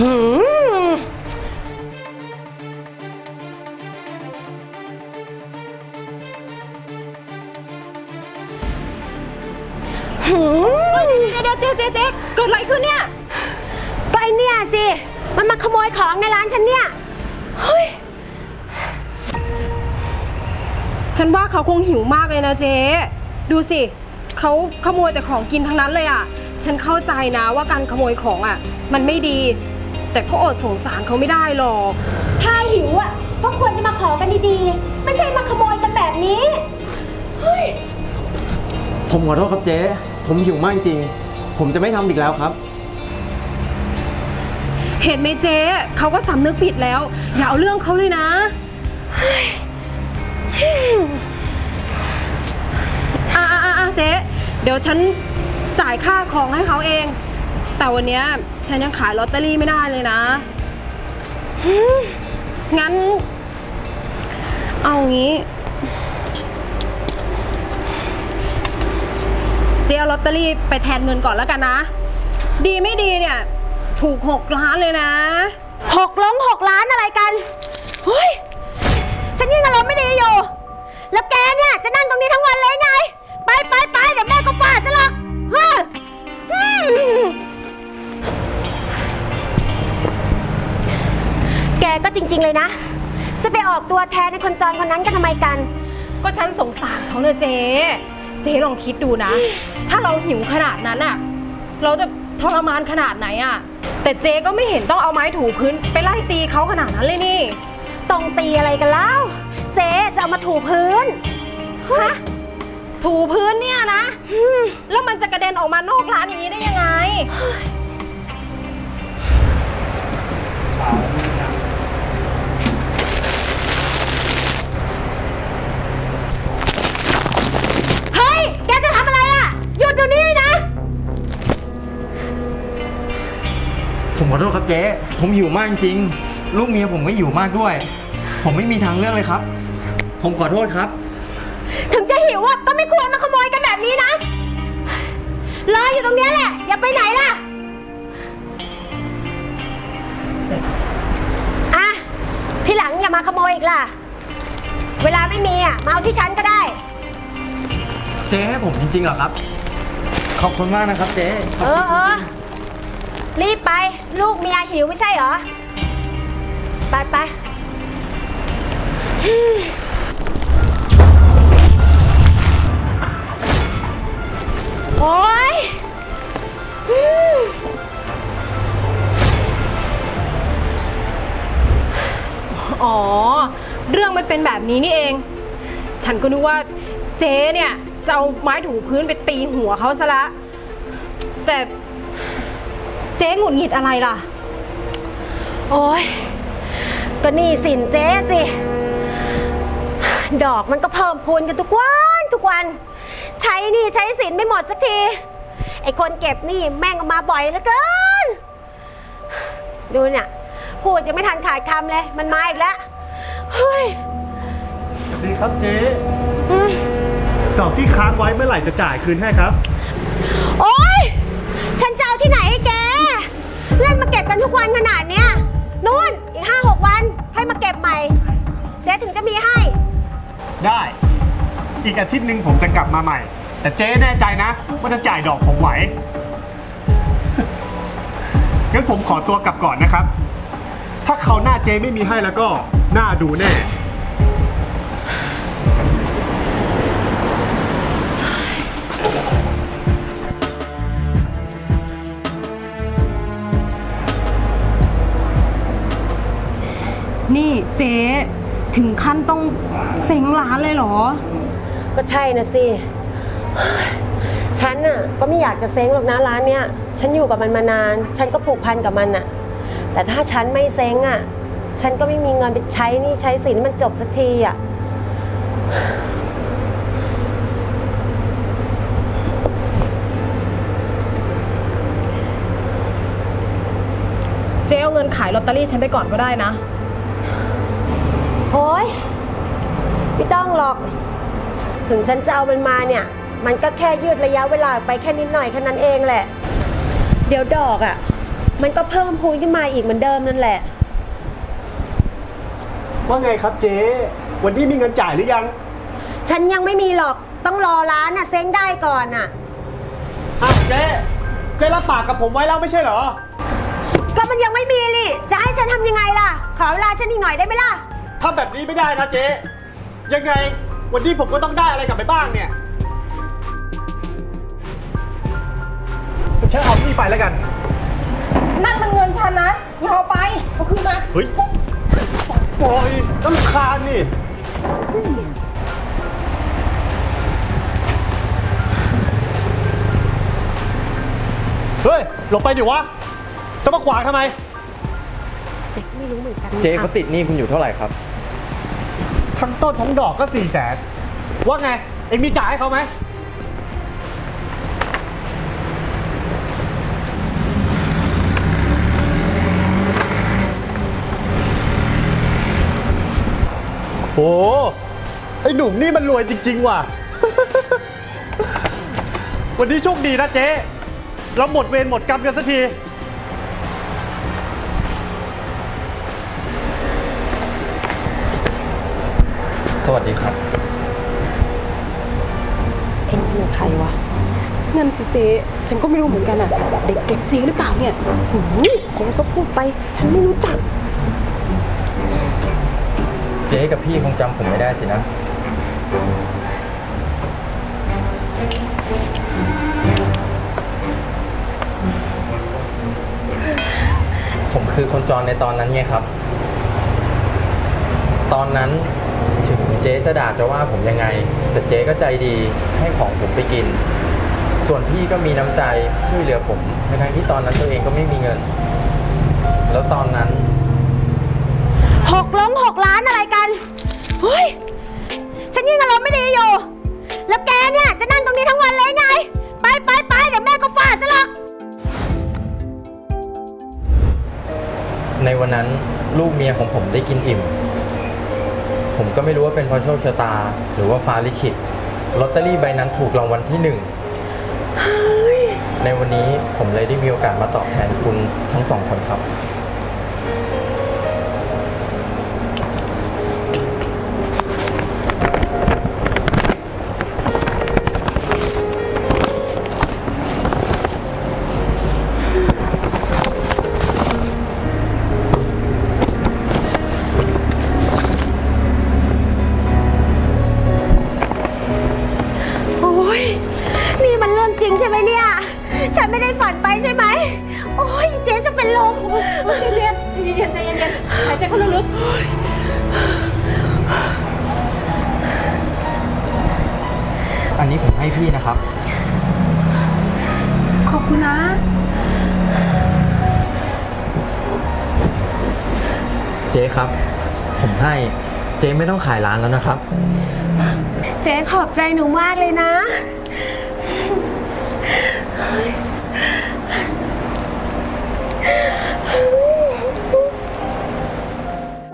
หืมหืมเดี๋ยวเจ๊เจ๊เจ๊เกิดอะไรขึ้นเนี่ยก็ไอเนี่ยสิ มันมาขโมยของในร้านฉันเนี่ย เฮ้ย ฉันว่าเขาคงหิวมากเลยนะเจ๊ดูสิเขาขโมยแต่ของกินทั้งนั้นเลยอะ ฉันเข้าใจนะว่าการขโมยของอะ มันไม่ดี แต่ก็อดสงสารเขาไม่ได้หรอก ถ้าหิวอะ ก็ควรจะมาขอกันดีๆ ไม่ใช่มาขโมยกันแบบนี้ เฮ้ย ผมขอโทษครับเจ๊ ผมหิวมากจริง ผมจะไม่ทำอีกแล้วครับ เห็นไหมเจ๊เขาก็สำนึกผิดแล้ว อย่าเอาเรื่องเขาเลยนะ อะอะอะอะเจ๊ เดี๋ยวฉันจ่ายค่าของให้เขาเอง แต่วันเนี้ยฉันยังขายลอตเตอรี่ไม่ได้เลยนะหืมงั้น เอางี้ เจ๊เอาลอตเตอรี่ไปแทนเงินก่อนแล้วกันนะ ดีไม่ดีเนี่ย ถูกหกล้านเลยนะ หกล้งห กก็จริง ๆ เลยนะ จะไปออกตัวแทนในคนจรคนนั้นกันทำไมกัน ก็ฉันสงสารเขาเลยเจ๊ เจ๊ลองคิดดูนะ ถ้าเราหิวขนาดนั้นอะเราจะทรมานขนาดไหนอะแต่เจ๊ก็ไม่เห็นต้องเอาไม้ถูพื้น ไปไล่ตีเขาขนาดนั้นเลยนี่ตรงตีอะไรกันเล่า เจ๊จะเอามาถูพื้น ฮะ ถูพื้นเนี่ยนะ แล้วมันจะกระเด็นออกมานอกร้านอย่างนี้ได้ยังไง โทษครับเจ๊ ผมหิวมากจริง ลูกเมียผมก็หิวมากด้วย ผมไม่มีทางเลือกเลยครับ ผมขอโทษครับ ถึงจะหิวอะก็ไม่ควรมาขโมยกันแบบนี้นะ รออยู่ตรงเนี้ยแหละ อย่าไปไหนล่ะ อะ ทีหลังอย่ามาขโมยอีกล่ะ เวลาไม่มีอะมาเอาที่ฉันก็ได้ เจ๊ให้ผมจริงๆเหรอครับ ขอบคุณมากนะครับเจ๊ เออเออ รีบไป ลูกเมียหิวไม่ใช่เหรอ ไปไปโอ๊ยอ๋อ เรื่องมันเป็นแบบนี้นี่เอง ฉันก็นึกว่าเจ๊เนี่ยจะเอาไม้ถูพื้นไปตีหัวเขาซะละ แต่ เจ๊หงุดหงิดอะไรล่ะ โอ๊ยก็หนี่สินเจ๊สิ ดอกมันก็เพิ่มพูนกันทุกวันทุกวัน ใช้หนี่ใช้สินไม่หมดสักที ไอ้คนเก็บหนี่แม่งก็มาบ่อยเหลือเกิน ดูเนี่ยพูดจะไม่ทันขาดคำเลย มันมาอีกแล้วเฮ้ยดีครับเจ๊อืมดอกที่ค้างไว้เมื่อไหร่จะจ่ายคืนให้ครับ โอ๊ย อาทิตย์หนึ่งผมจะกลับมาใหม่ แต่เจ๊แน่ใจนะ ว่าจะจ่ายดอกผมไหว งั้นผมขอตัวกลับก่อนนะครับ ถ้าเขาวหน้าเจ๊ไม่มีให้แล้วก็หน้าดูแน่ นี่เจ๊ถึงขั้นต้องเซ็งร้านเลยเหรอ ก็ใช่นะสิ ฉันน่ะก็ไม่อยากจะเซ้งหรอกนะร้านเนี้ย ฉันอยู่กับมันมานาน ฉันก็ผูกพันกับมันน่ะ แต่ถ้าฉันไม่เซ้งอะ ฉันก็ไม่มีเงินไปใช้หนี่ใช้สินมันจบสักทีอะ เจ๊เอาเงินขายลอตเตอรี่ฉันไปก่อนก็ได้นะ โอ้ยไม่ต้องหรอก ถึงฉันจะเอามันมาเนี่ย มันก็แค่ยืดระยะเวลาไปแค่นิดหน่อยแค่นั้นเองแหละ เดี๋ยวดอกอะ่ะ มันก็เพิ่มพูนขึ้นมาอีกเหมือนเดิมนั่นแหละ ว่าไงครับเจ๊ วันนี้มีเงินจ่ายหรือยังฉันยังไม่มีหรอกต้องรอร้านน่ะเซ้งได้ก่อนน่ะ อ้าวเจ๊ เจ๊รับปากกับผมไว้แล้วไม่ใช่เหรอ ก็มันยังไม่มีนี่จะให้ฉันทำยังไงล่ะ ขอเวลาฉันอีกหน่อยได้ไหมล่ะถ้าแบบนี้ไม่ได้นะเจ๊ ยังไง วันนี้ผมก็ต้องได้อะไรกลับไปบ้างเนี่ยฉันเอานี่ไปแล้วกัน นั่นมันเงินฉันนะอย่าเอาไปเอาคืนมาเฮ้ยปล่อยต้องคาญนี่ เฮ้ย หลบไปดิวะ จะมาขวางทำไมเจ๊ไม่รู้เหมือนกันเจ๊เขาติดหนี้คุณอยู่เท่าไหร่ครับ ทั้งต้นทั้งดอกก็สี่แสนว่าไง เอ็งมีจ่ายให้เขาไหมโอ้ไอ้หนุ่มนี่มันรวยจริง ๆ ว่ะ วันนี้โชคดีนะเจ๊ เราหมดเวรหมดกรรมกันสักที วัสดีครับ เอ็งเป็นใครวะ นั่นสิเจ๊ฉันก็ไม่รู้เหมือนกันอะ เด็กเก็บจริงหรือเปล่าเนี่ยหูยเจ๊ก็พูดไป ฉันไม่รู้จัก เจ๊กับพี่คงจำผมไม่ได้สินะ ผมคือคนจรในตอนนั้นไงครับ ตอนนั้นถึง เจ๊จะด่าจะว่าผมยังไง แต่เจ๊ก็ใจดีให้ของผมไปกิน ส่วนพี่ก็มีน้ำใจช่วยเหลือผมในทั้งที่ตอนนั้นตัวเองก็ไม่มีเงิน แล้วตอนนั้นหกล้มหกล้านอะไรกันเฮ้ยฉันยิ่งอารมณ์ไม่ดีอยู่ แล้วแกเนี่ยจะนั่งตรงนี้ทั้งวันเลยไง ไปไปไปเดี๋ยวแม่ก็ฟาดซะหรอก ในวันนั้นลูกเมียของผมได้กินอิ่ม ผมก็ไม่รู้ว่าเป็นเพราะโชคชะตา หรือว่าฟ้าลิขิตลอตเตอรี่ใบนั้นถูกรางวัลที่หนึ่งในวันนี้ผมเลยได้มีโอกาสมาตอบแทนคุณทั้งสองคนครับ จเข้าลึกอันนี้ผมให้พี่นะครับขอบคุณนะ เจ๊ครับ ผมให้เจ๊ไม่ต้องขายร้านแล้วนะครับ เจ๊ขอบใจหนูมากเลยนะ เ